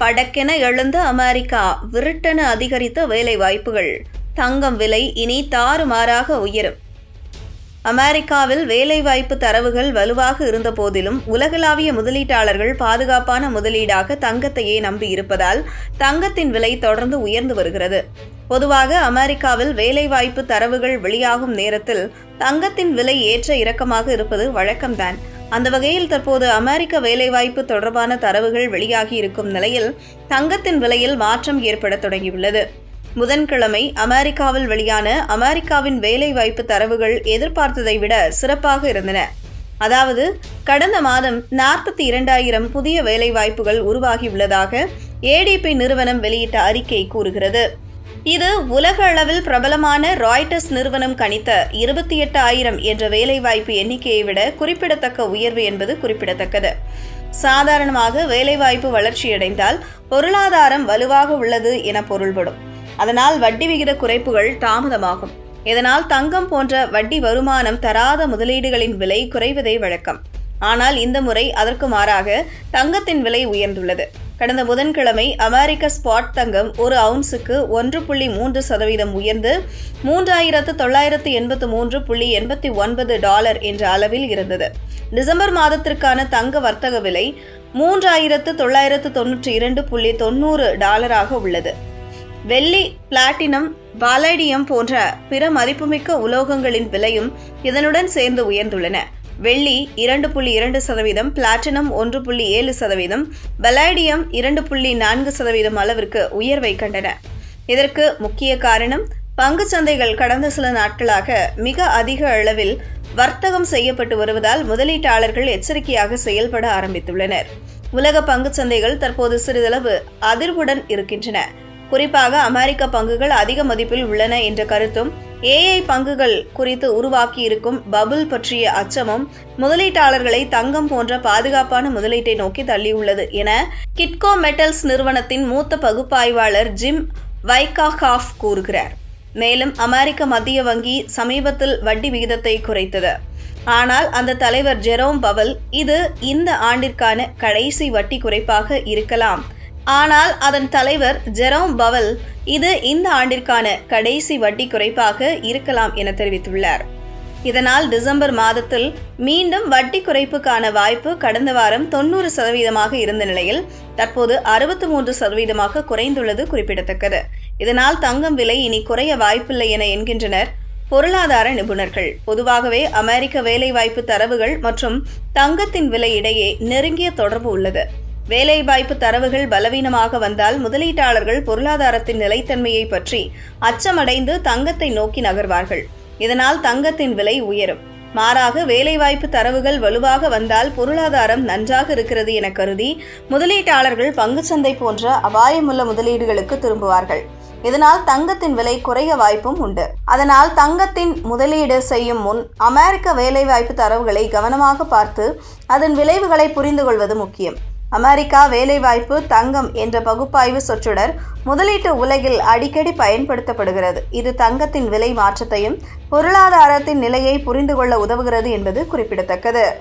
படக்கென எழுந்த அமெரிக்கா விருட்டென அதிகரித்த வேலை வாய்ப்புகள் தங்கம் விலை இனி தாறுமாறாக உயரும். அமெரிக்காவில் வேலைவாய்ப்பு தரவுகள் வலுவாக இருந்த போதிலும் உலகளாவிய முதலீட்டாளர்கள் பாதுகாப்பான முதலீடாக தங்கத்தையே நம்பியிருப்பதால் தங்கத்தின் விலை தொடர்ந்து உயர்ந்து வருகிறது. பொதுவாக அமெரிக்காவில் வேலைவாய்ப்பு தரவுகள் வெளியாகும் நேரத்தில் தங்கத்தின் விலை ஏற்ற இறக்கமாக இருப்பது வழக்கம்தான். அந்த வகையில் தற்போது அமெரிக்க வேலைவாய்ப்பு தொடர்பான தரவுகள் வெளியாகி இருக்கும் நிலையில் தங்கத்தின் விலையில் மாற்றம் ஏற்பட தொடங்கியுள்ளது. புதன்கிழமை அமெரிக்காவில் வெளியான அமெரிக்காவின் வேலைவாய்ப்பு தரவுகள் எதிர்பார்த்ததை விட சிறப்பாக இருந்தன. அதாவது கடந்த மாதம் நாற்பத்தி இரண்டாயிரம் புதிய வேலைவாய்ப்புகள் உருவாகியுள்ளதாக ஏடிபி நிறுவனம் வெளியிட்ட அறிக்கை கூறுகிறது. இது உலக அளவில் பிரபலமான ராய்டர்ஸ் நிறுவனம் கணித்த இருபத்தி எட்டு ஆயிரம் என்ற வேலைவாய்ப்பு எண்ணிக்கையை விட குறிப்பிடத்தக்க உயர்வு என்பது குறிப்பிடத்தக்கது. சாதாரணமாக வேலைவாய்ப்பு வளர்ச்சியடைந்தால் பொருளாதாரம் வலுவாக உள்ளது என பொருள்படும். அதனால் வட்டி விகித குறைப்புகள் தாமதமாகும். இதனால் தங்கம் போன்ற வட்டி வருமானம் தராத முதலீடுகளின் விலை குறைவதே வழக்கம். ஆனால் இந்த முறை அதற்கு மாறாக தங்கத்தின் விலை உயர்ந்துள்ளது. கடந்த புதன்கிழமை அமெரிக்க ஸ்பாட் தங்கம் ஒரு அவுன்ஸுக்கு ஒன்று புள்ளி மூன்று சதவீதம் உயர்ந்து மூன்றாயிரத்து தொள்ளாயிரத்து எண்பத்து மூன்று புள்ளி எண்பத்தி ஒன்பது டாலர் என்ற அளவில் இருந்தது. டிசம்பர் மாதத்திற்கான தங்க வர்த்தக விலை மூன்றாயிரத்து தொள்ளாயிரத்து தொன்னூற்றி இரண்டு புள்ளி தொண்ணூறு டாலராக உள்ளது. வெள்ளி பிளாட்டினம் பாலடியம் போன்ற பிற மதிப்புமிக்க உலோகங்களின் விலையும் இதனுடன் சேர்ந்து உயர்ந்துள்ளன. வெள்ளி இரண்டு புள்ளி இரண்டு சதவீதம் பிளாட்டினம் ஒன்று புள்ளி ஏழு சதவீதம் பலாடியம் இரண்டு புள்ளி நான்கு சதவீதம் அளவிற்கு உயர்வை கண்டன. இதற்கு முக்கிய காரணம் பங்கு சந்தைகள் கடந்த சில நாட்களாக மிக அதிக அளவில் வர்த்தகம் செய்யப்பட்டு வருவதால் முதலீட்டாளர்கள் எச்சரிக்கையாக செயல்பட ஆரம்பித்துள்ளனர். உலக பங்கு சந்தைகள் தற்போது சிறிதளவு அதிர்வுடன் இருக்கின்றன. குறிப்பாக அமெரிக்க பங்குகள் அதிக மதிப்பில் உள்ளன என்ற கருத்தும் ஏஐ பங்குகள் குறித்து உருவாக்கியிருக்கும் பபுள் பற்றிய அச்சமும் முதலீட்டாளர்களை தங்கம் போன்ற பாதுகாப்பான முதலீட்டை நோக்கி தள்ளியுள்ளது என கிட்கோ மெட்டல்ஸ் நிறுவனத்தின் மூத்த பகுப்பாய்வாளர் ஜிம் வைகாஹாஃப் கூறுகிறார். மேலும் அமெரிக்க மத்திய வங்கி சமீபத்தில் வட்டி விகிதத்தை குறைத்தது. ஆனால் அந்த தலைவர் ஜெரோம் பவல் இது இந்த ஆண்டிற்கான கடைசி வட்டி குறைப்பாக இருக்கலாம். ஆனால் அதன் தலைவர் ஜெரோம் பவல் இது இந்த ஆண்டிற்கான கடைசி வட்டி குறைப்பாக இருக்கலாம் என தெரிவித்துள்ளார். இதனால் டிசம்பர் மாதத்தில் மீண்டும் வட்டி குறைப்புக்கான வாய்ப்பு கடந்த வாரம் தொண்ணூறு சதவீதமாக இருந்த நிலையில் தற்போது அறுபத்தி மூன்று சதவீதமாக குறைந்துள்ளது குறிப்பிடத்தக்கது. இதனால் தங்கம் விலை இனி குறைய வாய்ப்பில்லை என என்கின்றனர் பொருளாதார நிபுணர்கள். பொதுவாகவே அமெரிக்க வேலைவாய்ப்பு தரவுகள் மற்றும் தங்கத்தின் விலை இடையே நெருங்கிய தொடர்பு உள்ளது. வேலைவாய்ப்பு தரவுகள் பலவீனமாக வந்தால் முதலீட்டாளர்கள் பொருளாதாரத்தின் நிலைத்தன்மையை பற்றி அச்சமடைந்து தங்கத்தை நோக்கி நகர்வார்கள். இதனால் தங்கத்தின் விலை உயரும். மாறாக வேலைவாய்ப்பு தரவுகள் வலுவாக வந்தால் பொருளாதாரம் நன்றாக இருக்கிறது என கருதி முதலீட்டாளர்கள் பங்குச்சந்தை போன்ற அபாயமுள்ள முதலீடுகளுக்கு திரும்புவார்கள். இதனால் தங்கத்தின் விலை குறைய வாய்ப்பும் உண்டு. அதனால் தங்கத்தின் முதலீடு செய்யும் முன் அமெரிக்க வேலைவாய்ப்பு தரவுகளை கவனமாக பார்த்து அதன் விளைவுகளை புரிந்து கொள்வது முக்கியம். அமெரிக்கா வேலைவாய்ப்பு தங்கம் என்ற பகுப்பாய்வு சொற்றொடர் முதலீட்டு உலகில் அடிக்கடி பயன்படுத்தப்படுகிறது. இது தங்கத்தின் விலை மாற்றத்தையும் பொருளாதாரத்தின் நிலையை புரிந்து கொள்ள உதவுகிறது என்பது குறிப்பிடத்தக்கது.